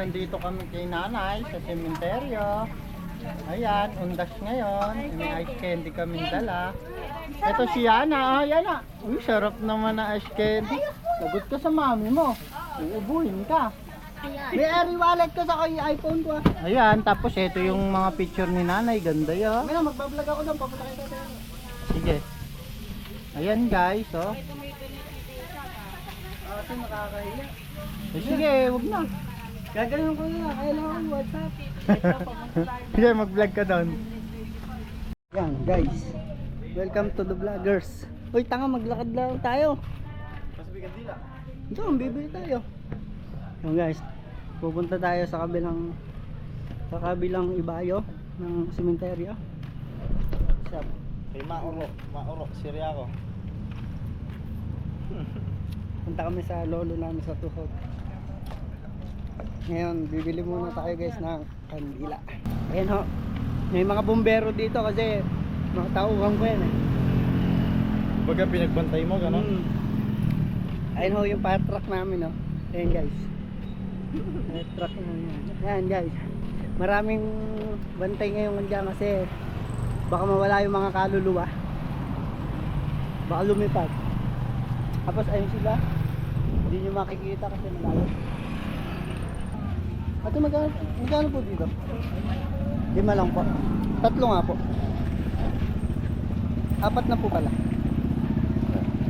nandito kami kay nanay sa sementeryo. Ayan, undas ngayon. May ice candy kami dala. Ito si Yana, oh, Yana. Uy, sarap naman na ice candy. Lagot ka sa mami mo. Uubuhin ka. May airy wallet ko sa kay iPhone ko. ah. Ayan, tapos ito yung mga picture ni nanay. Ganda yun. Ano, magbablog ako doon. Papunta kayo tayo. Sige. Ayan guys, oh. Ate, nakakahiya. Eh, sige, wag na. Gagawin ko na, kailangan WhatsApp. Sige, mag-vlog ka doon. Yan, guys. Welcome to the vloggers. Uy, tanga, maglakad lang tayo. Ito, bibili tayo. Yan, guys. Pupunta tayo sa kabilang sa kabilang ibayo ng sementeryo. Sa Kay Mauro, Mauro, Sirya ko. Punta kami sa lolo namin sa Tuhod. Ngayon, bibili muna tayo guys ng kandila. Ayan ho. May mga bumbero dito kasi mga tauhan ko yan eh. Baga pinagbantay mo, gano'n? Mm. Ayan ho yung fire truck namin oh. Ayan guys. Fire truck namin yan. Ayan guys. Maraming bantay ngayon dyan kasi baka mawala yung mga kaluluwa. Baka lumipad. Tapos ayun sila. Hindi nyo makikita kasi malayo. Ate magkano, magkano po dito? Lima lang po. Tatlo nga po. Apat na po pala.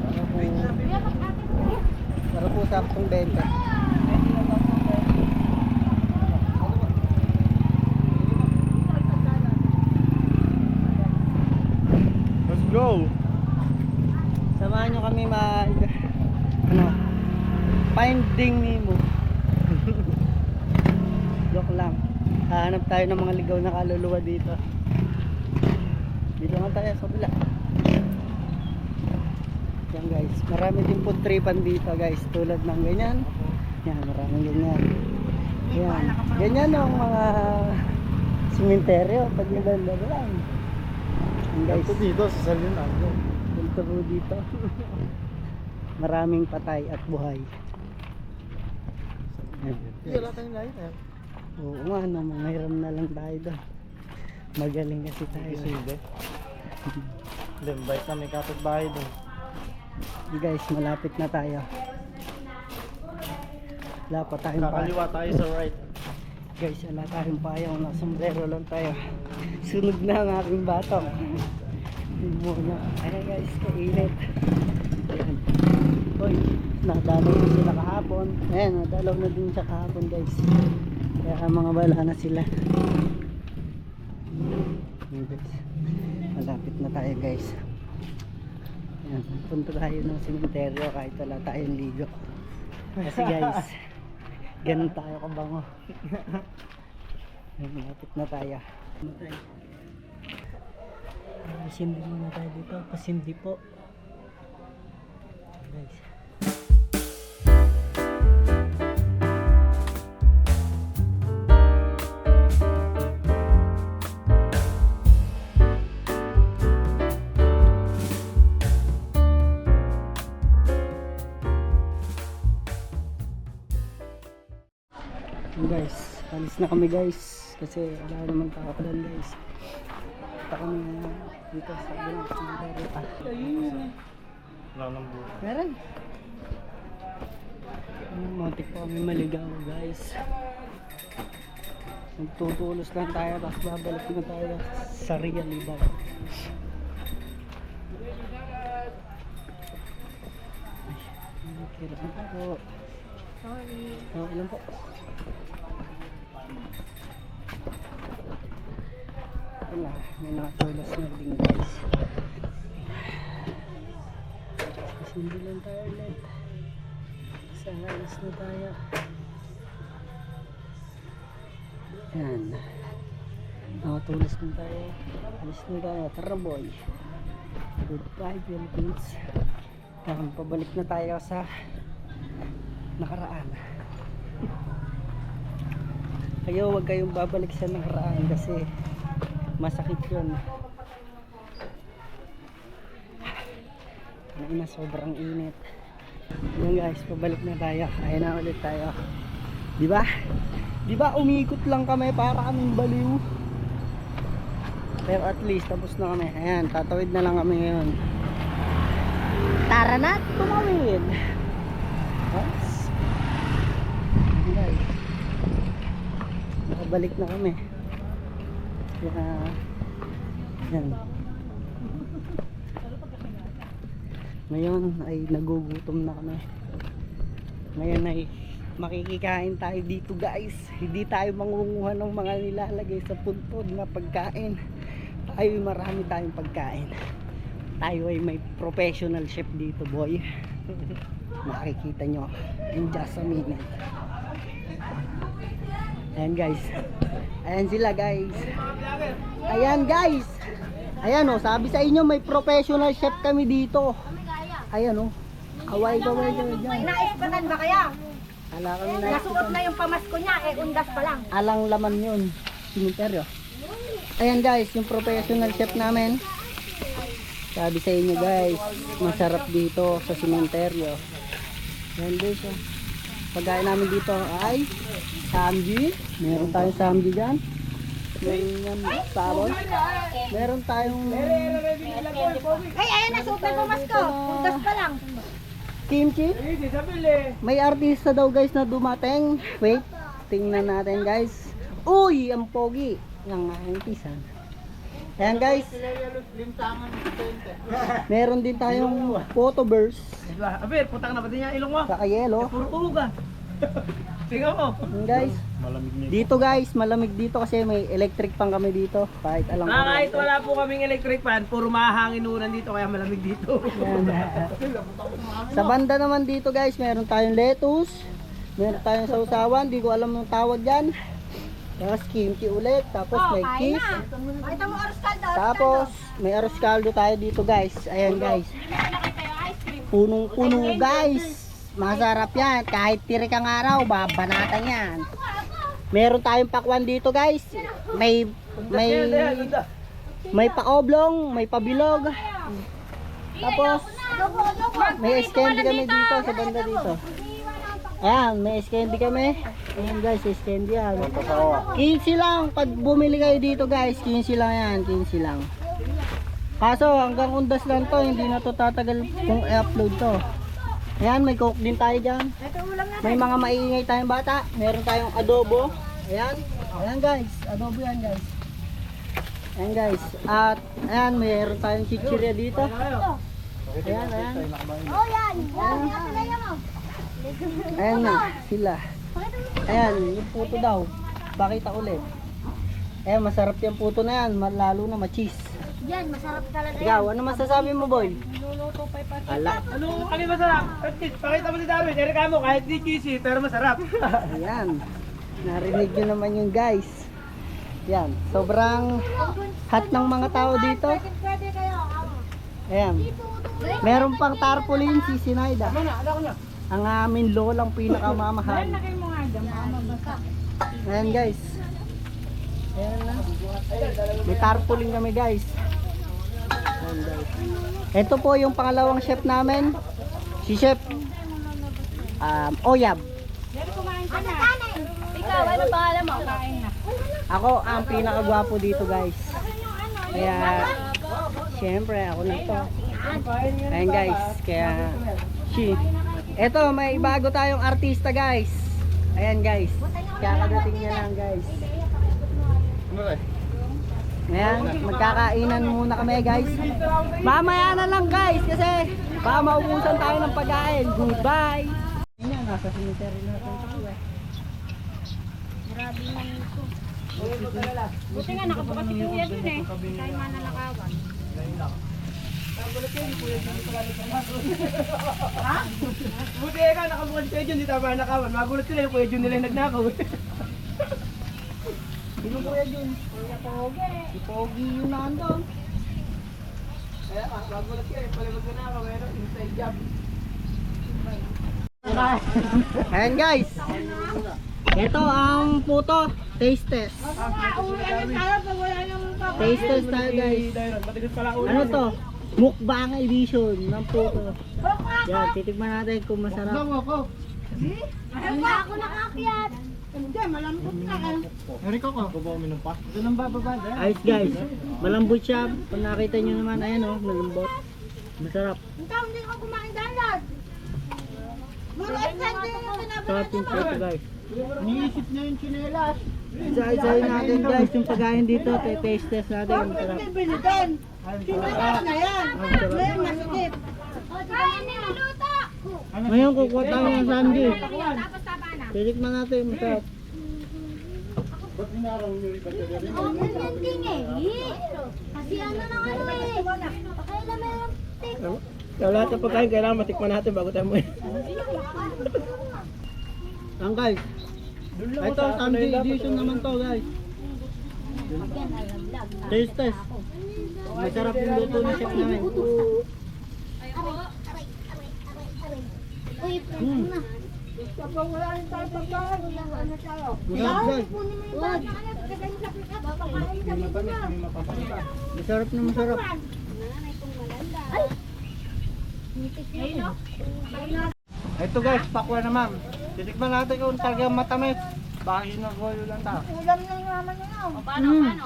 Para po, para po sa aktong 20. Let's go! Samahan nyo kami mag ano Finding Nemo Joke lang Hahanap tayo ng mga ligaw na kaluluwa dito. Dito nga tayo sa bila Yan guys. Marami din po tripan dito guys. Tulad ng ganyan. Yan maraming ganyan. Yan. Ganyan ang mga Simenteryo. Pag naganda lang Yan guys. Ito dito, sa Salinan. Punta po dito. Maraming patay at buhay. Hindi, wala tayong eh. Oo nga, no, manghiram na lang tayo doon. Magaling kasi tayo. Hindi. Hindi, bait na may kapitbahay doon. Guys, malapit na tayo. Wala pa tayong. Kakaliwa tayo sa right. Guys, wala tayong payong. Nasombrero lang tayo. Sunog na ang aking batong. Muna. Ayan guys, kainit. Ayan. Uy, nadalaw na sila kahapon. Ayan, nadalaw na din siya kahapon guys. Kaya mga bala na sila. Malapit na tayo guys. Ayan, punta tayo ng sementeryo kahit wala tayong ligo. Kasi guys, ganun tayo kabango. Malapit na tayo. Pasindi muna tayo dito. Pasindi po. Guys. Na kami guys kasi wala naman tao doon guys. Punta kami na dito sa bilang cemetery. Ah, ayun. Wala nang buhay. Meron. Muntik pa kami maligaw guys. Magtutulos lang tayo tapos babalik na tayo sa real ibang. Kira na po. Sorry. Oh, ilan po? Wala, may nakatulas na din guys. Kasi hindi lang tayo ulit. Sa alis na tayo. Yan. Nakatulas na tayo. Alis na tayo. Tara boy. Goodbye Philippines. Um, pabalik na tayo sa nakaraan. Kayo huwag kayong babalik sa nakaraan kasi masakit yun. Ano na sobrang init. Yan guys, pabalik na tayo. Kaya na ulit tayo. Di ba? Di ba umikot lang kami para kaming baliw. Pero at least tapos na kami. Ayan, tatawid na lang kami ngayon. Tara na, tumawid. Yes. Ayan, guys. Nakabalik na kami. Kaya, yan. Ngayon ay nagugutom na kami. Ngayon ay makikikain tayo dito guys. Hindi tayo mangunguha ng mga nilalagay sa puntod na pagkain. Tayo ay marami tayong pagkain. Tayo ay may professional chef dito boy. Makikita nyo in just a minute. Ayan guys. Ayan sila guys. Ayan guys. Ayan oh, sabi sa inyo may professional chef kami dito. Ayan oh. Kaway kaway kaway dyan. Naispatan ba kaya? Ala kami na. Nasuot na yung pamasko niya, eh undas pa lang. Alang laman yun. Simenteryo. Ayan guys, yung professional chef namin. Sabi sa inyo guys, masarap dito sa simenteryo. Ayan guys oh. Pagkain namin dito ay samji. Meron tayong samji dyan. Meron yan sabon. Meron tayong Ay, ayan na, super pamasko. Undas pa lang. kimchi. May artista daw guys na dumating. Wait, tingnan natin guys. Uy, ang pogi ng artista. Ayan guys, meron din tayong photo burst Aber, putang na ba din yung ilong mo? sa yelo. Puro ah. Tingnan mo. Guys, dito guys, malamig dito kasi may electric pan kami dito. Kahit alam ko. Ah, kahit wala po kaming electric fan, puro mahangin unan dito kaya malamig dito. Sa banda naman dito guys, meron tayong lettuce. Meron tayong sausawan, di ko alam yung tawag dyan. Tapos kimchi ulit, tapos may kain kiss. na. Tapos, may arroz caldo tayo dito guys. Ayan guys. Punong-puno guys. Masarap yan. Kahit tirik ang araw, babanatan yan. Meron tayong pakwan dito guys. May may may paoblong, may pabilog. Tapos, may candy kami dito sa banda dito. Ayan, may candy kami. Ayan guys, candy yan. 15 lang. Pag bumili kayo dito guys, 15 lang yan. 15 lang. Kaso hanggang undas lang to, hindi na to tatagal kung i-upload to. Ayan, may coke din tayo dyan. May mga maingay tayong bata. Meron tayong adobo. Ayan. Ayan guys, adobo yan guys. Ayan guys. At ayan, meron tayong chichirya dito. Ayan, ayan. Oh, yan. Ayan na, sila. Ayan, yung puto daw. Pakita ulit. Ayan, masarap yung puto na yan. Lalo na machis. Yan, masarap talaga yan. Ikaw, ano masasabi mo, boy? Luluto pa pa. Ala. ano, ano yung masarap? At least, pakita mo si Darwin, erika mo kahit di cheesy, pero masarap. Ayan. Narinig nyo naman yung guys. Yan. Sobrang hot ng mga tao dito. Kayo. Ayan. Meron pang tarpaulin si Sinaida. Ang amin lolang pinakamamahal. Ayan guys. Ayan na. May tarpaulin kami guys. Ito po yung pangalawang chef namin. Si Chef um, Oyab. Ikaw, ano pangalan mo? Ako ang pinakagwapo dito guys. Kaya, syempre ako na to. Ayan guys, kaya, she. Eto, may bago tayong artista guys. Ayan guys. Kaya kadating niya lang guys. Ayan, magkakainan muna kami guys. Mamaya na lang guys kasi baka maubusan tayo ng pagkain. Goodbye! Ayan, nasa cemetery na natin ito eh. Buti nga, nakabukas si Kuya dun eh. Kaya mananakawan. Buti ikaw, nakabukas si Kuya Jun, di tayo ba nakawan. Magulat sila yung Kuya Jun nila yung nagnakaw. Sino kuya yun? Kuya Pogi. Si Pogi yun nandun. Kaya, magulat sila yung pala magnakaw, pero inside job. Ayan guys. Ito ang puto. Taste test. Taste test tayo guys. Ano to? Mukbang edition ng puto. Yan, titikman natin kung masarap. ako. Ayaw ako nakakyat. Hindi, malambot na eh. Eriko ko. Babaw minum pa. Doon ang bababa. Ayos guys. Malambot siya. Kung nakita nyo naman, ayan oh, malambot. Masarap. Ikaw, hindi ka kumain. Mga sandi yung Sarap yung prito guys. Iniisip niya yung chinelas. Isa-isahin natin guys yung pagkain dito. Taste test natin. Masarap. bibili doon. Sinilas na yan. Ngayon, masikip. Ay, niluluto! Ngayon kukuha tayo ng na. Titikman natin. Masarap. Ba't hinarang niyo iba? Oo, ganyan din eh. Kasi ano na nga eh. Pakailan na yung tip. Sa lahat ng pagkain, kailangan matikman natin bago tayo mo. Ang guys. Ito, sandwich edition naman to guys. Taste test. Masarap yung luto ni chef namin. Uy, Hmm. na. Kapag wala rin tayo pagkain, wala na tayo. Masarap guys. Kunin mo yung bata, ano, lagay mo sa pick-up, papakain na. Masarap na masarap. Ito guys, pakwa naman. Titikman natin kung talagang matamis. Baka sinagulo lang ta. Ulam ng naman na yun. Hmm.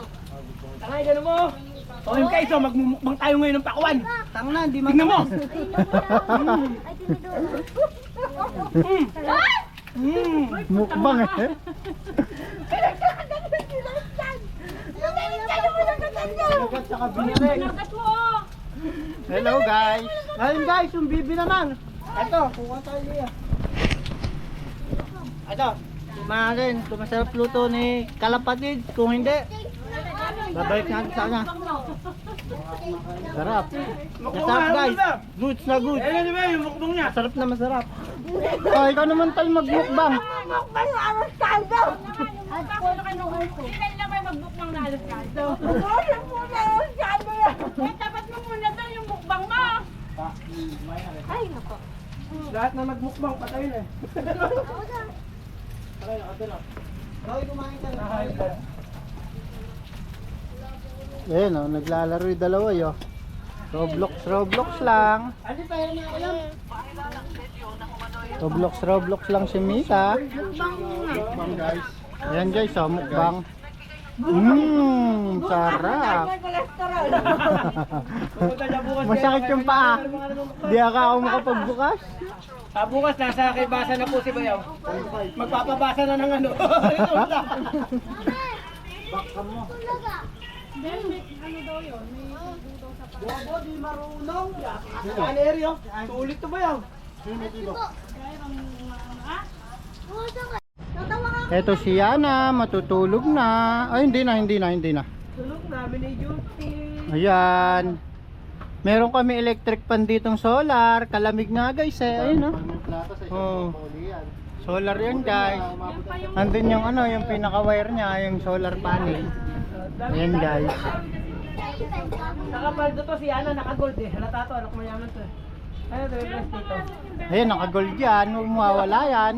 Tangay, gano'n mo. Okay guys, so magmumukbang tayo ngayon ng pakwan. Tang na, hindi Tingnan mo. Ay, tinidoro. Mm. Mukbang eh. Hello guys. Ngayon guys, yung bibi naman. Ito, kuha tayo niya. Ito, natin kung masarap luto ni Kalapatid. Kung hindi, babalik natin sana. Sarap. Masarap guys. Goods na goods. Ayan, ba yung mukbang niya? Masarap na masarap. Oh, ikaw naman tal magmukbang. Lahat na nagmukbang, patay na eh. Roy, kumain ka na. Ayan oh, naglalaro yung dalawa yo. Roblox, Roblox lang. Ano tayo na alam? Roblox, Roblox lang si Mika. Mukbang guys. Ayan guys, oh, mukbang. Mmm, sarap. Masakit yung paa. Di ako ako makapagbukas. Ah, bukas nasa kay basa na po si Bayaw. Magpapabasa na ng ano. Bobo, di marunong. Kaneryo. Sulit to Bayaw. Eto si Yana, matutulog na. Ay, hindi na, hindi na, hindi na. Tulog namin ni Duty. Ayan. Meron kami electric pan ditong solar. Kalamig nga guys eh. Ayun oh. Oh. Solar yan guys. Andun yung ano, yung pinaka-wire niya, yung solar panel. Ayan guys. Nakapaldo to si Ana, naka-gold eh. Halata to, anak mayaman to. eh. Ayan, naka-gold yan. Huwag mawawala yan.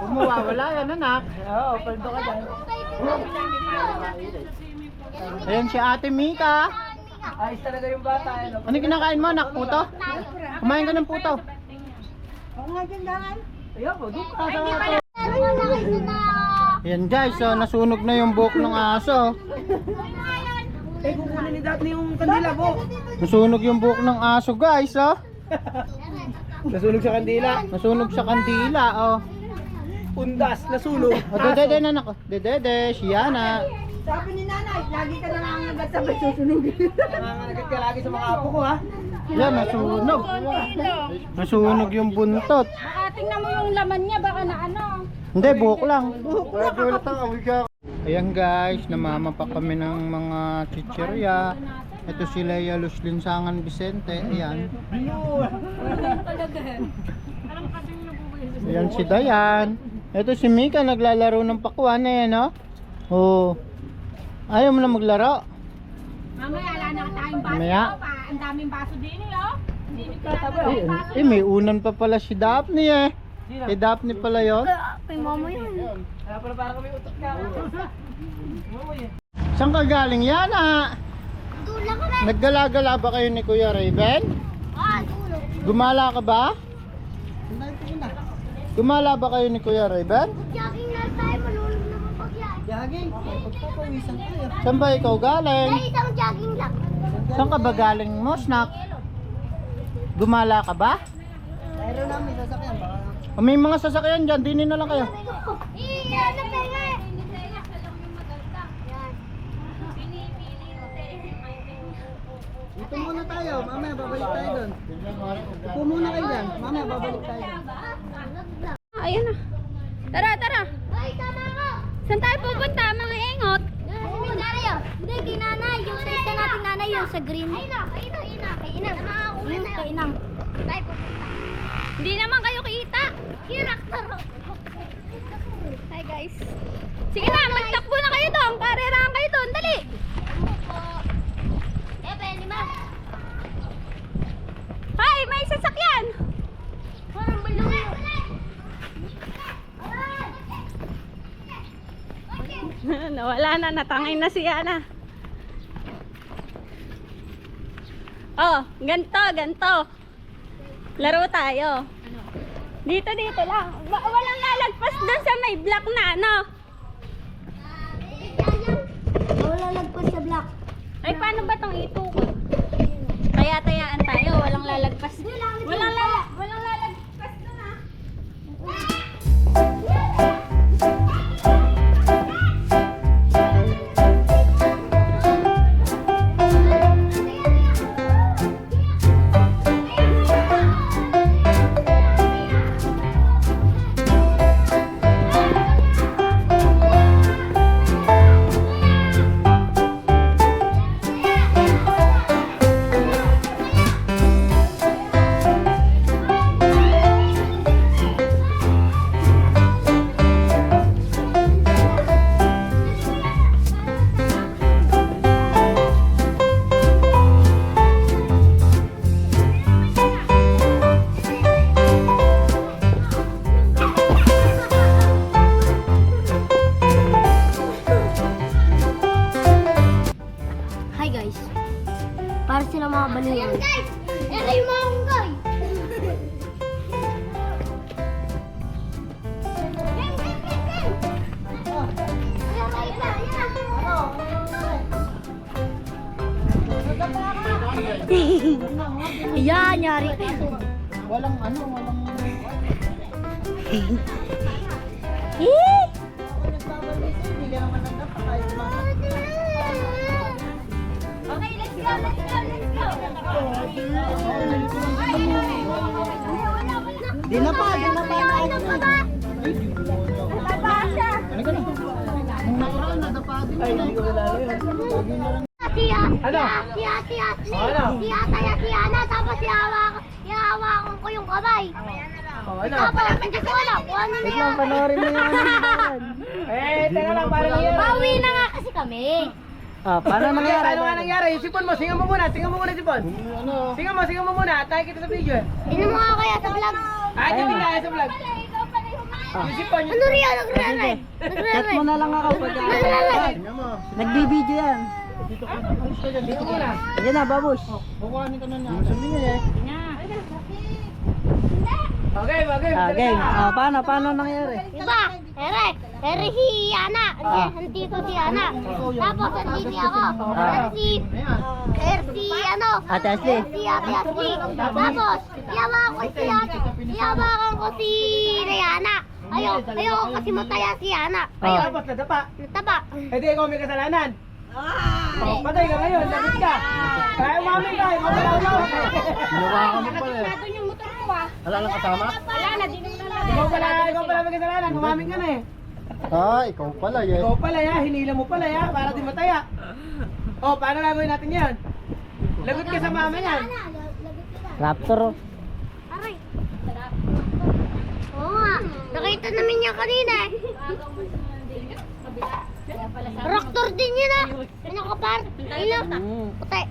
Huwag mawawala yan anak. Oo, paldo ka dyan. Ayan si ate Mika. Ayos talaga yung bata. Ano? Ano kinakain mo anak? Puto? Kumain ka ng puto. Ako nga dyan dahan. Ayaw po, doon ka sa Ayan guys, so nasunog na yung buhok ng aso. Eh, kukunin ni Daphne yung kandila po. Nasunog yung buhok ng aso guys, oh. Nasunog sa kandila. Nasunog sa kandila, oh. Undas, nasunog. O, dedede na nako. Dedede, siya na. Sabi ni nanay, lagi ka nangangagat sabay susunugin. Nangangagat ka lagi sa mga apo ko ha. Yan, nasunog. Nasunog yung buntot. Baka tingnan mo yung laman niya, baka na ano. Hindi, buhok lang. Ayan guys, namama pa kami ng mga chichirya. Ito si Leia Luz Linsangan Vicente. Ayan. Ayan si Dayan. Ito si Mika naglalaro ng pakwan eh, no? Oh. Ayaw mo na maglaro. Mamaya, wala na tayong baso. Mamaya. Pa. Ang daming baso din eh, oh. Eh, eh, may unan pa pala si Daphne eh. Si Daphne pala yon. Kay mama yun. Kaya pala parang kami utok ka. Saan ka galing yan ah? Dula ka na. Naggala-gala ba kayo ni Kuya Raven? Ah, dulo. Gumala ka ba? Gumala ba kayo ni Kuya Raven? Jogging na tayo, malulog na mapagyan. Jogging. Pagpapawisan tayo. Saan ba ikaw galing? Ay, isang jogging lang. Saan ka ba galing mo, snack? Gumala ka ba? Mayroon namin sasakyan. Baka O, may mga sasakyan dyan, dinin na lang kayo. Iya, tayo nga? Dito muna tayo. Mamaya babalik tayo doon. Upo muna kayo dyan. Mamaya babalik tayo doon. Ayun na. Tara, tara. Ay, tama ka! Saan tayo pupunta, mga engot? Sementeryo. Hindi, kay nanay. Yung sa isa natin nanay, yung sa green. Ay na, ay na, ay na. Kay inang. Kay inang. Tayo pupunta. Hindi naman kayo. Hi guys. Sige na, magtakbo na kayo doon. Karerahan kayo doon. Dali. Hi, may sasakyan. Parang balong. Nawala na, natangay na si Ana. Oh, ganto, ganto. Laro tayo. Dito, dito lang. Wa- walang lalagpas doon sa may block na, ano? Wala lagpas sa block. Ay, paano ba tong itukod? Kaya tayaan tayo, walang lalagpas. Walang, lala, walang lalagpas Yan, yari. Walang ano, walang... Eh! Okay, let's go, let's go, let's go. Di na pa, di na pa. Ano pa ba? Ano ka na? Nung nakaraan, nadapa din. Ay, hindi ko yun. Ano? Si Ate Ashley. Ano? Si Ate si Ana. Tapos si Hawa Ihawakan ko yung kamay. Oh, ano? Tapos hindi ko alam kung ano na Wait yan. panoorin mo yung ano. Eh, teka lang, parang yun. Pauwi na nga kasi kami. Ah, paano Ano nangyari? Ano nga nangyari? Yung sipon mo, singa mo muna, singa mo muna sipon. Ano? Singa mo, singa mo muna. Tayo kita sa video eh. Tingnan mo nga kaya sa vlog. Ah, hindi tayo sa vlog. Yung sipon, yung Ano riyan? Nagre-red. Chat Nagre-red. mo na lang ako pag mo. Nagbibideo yan. Dito ka. Alis ka dyan. Dito ka na. Sige na, babush. Kukuhanin ka na niya. Sabi niya eh. Okay, okay. Ah, game. Ah, paano, paano nangyari? Diba? Ere, ere si Ana. Ah. Nandito si Ana. Tapos nandito ako. Ere si, ere si ano. Ate Ashley. Si Ate Ashley. Tapos, iyawakan ko si Ate. Iyawakan ko si Rihanna. Ayaw, ayaw kasi mataya si Ana. Ay, Ah. tapos nadapa. Nataba. Eh, di ikaw may kasalanan. Oh, patay ka ngayon, lagot ka. Kaya umamin wala mo. Ginawa ka mo pala eh. yung motor ko ah. Wala lang kasama? Wala na, di na lang. Ikaw pala, ikaw pala may kasalanan, umamin ka na eh. Ah, ikaw pala eh. Ikaw pala ya, hinila mo pala ya, para di mataya. Oh, paano gagawin natin yan? Lagot ka sa mama yan. Raptor. Aray. Oo nga. Nakita namin niya kanina eh. Raptor din yun ah. Ano ka par? Ayun. Mm. Puti.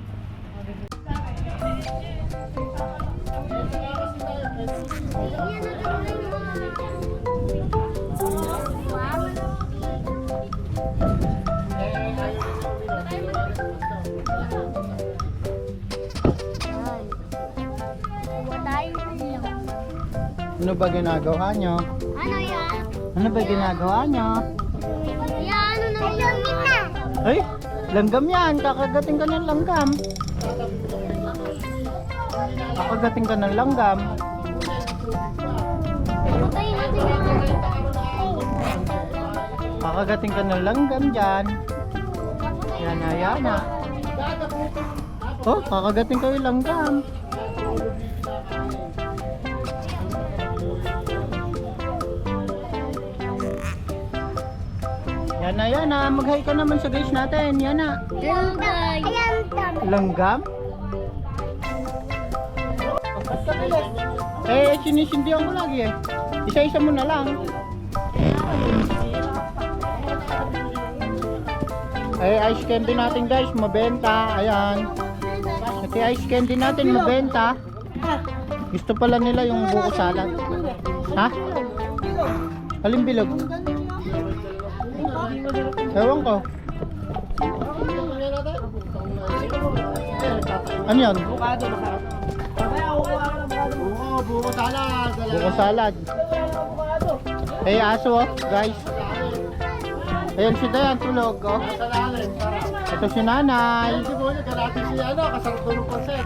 Tayo. Ano ba ginagawa nyo? Ano yan? Ano ba ginagawa nyo? Ay, langgam yan. Kakagating ka ng langgam. Kakagating ka ng langgam. Kakagating ka ng langgam dyan. Yan na, yan na. Oh, kakagating ka ng langgam. Yan na, yan na. Mag-hi ka naman sa guys natin. Yan na. Ayan, tam. Langgam? Eh, sinisindihan ko lagi eh. Isa-isa mo na lang. Eh, ice candy natin guys, mabenta. Ayan. Ito ice candy natin, mabenta. Gusto pala nila yung buko salad. Ha? Alin bilog? Ewan ko. Ano yan? Bukado, masarap. Oo, buko salad. Buko salad. Eh, aso oh, guys. Ayan si Dayan, tulog oh. Ito si nanay. Si Boyo, karati si ano, kasarap tulog konset.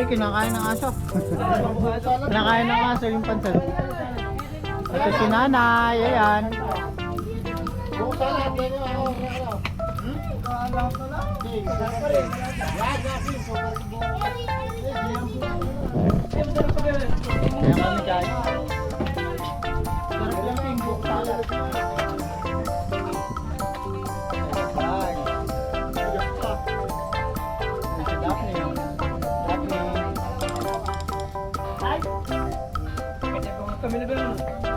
Eh, kinakain ng aso. kinakain ng aso yung pansit. Ito si nanay, ayan. Kami guys. Sarap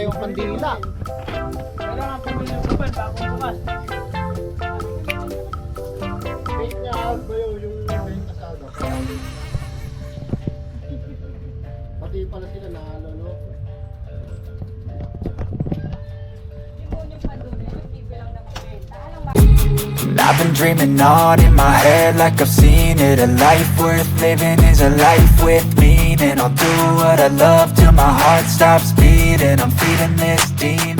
yung kandila. Kailangan pumili ng kapan bago bukas. Fake niya ba yun yung fake kasado? Pati pala sila naloloko. And I've been dreaming on in my head like I've seen it A life worth living is a life with meaning I'll do what I love till my heart stops beating. I'm feeding this demon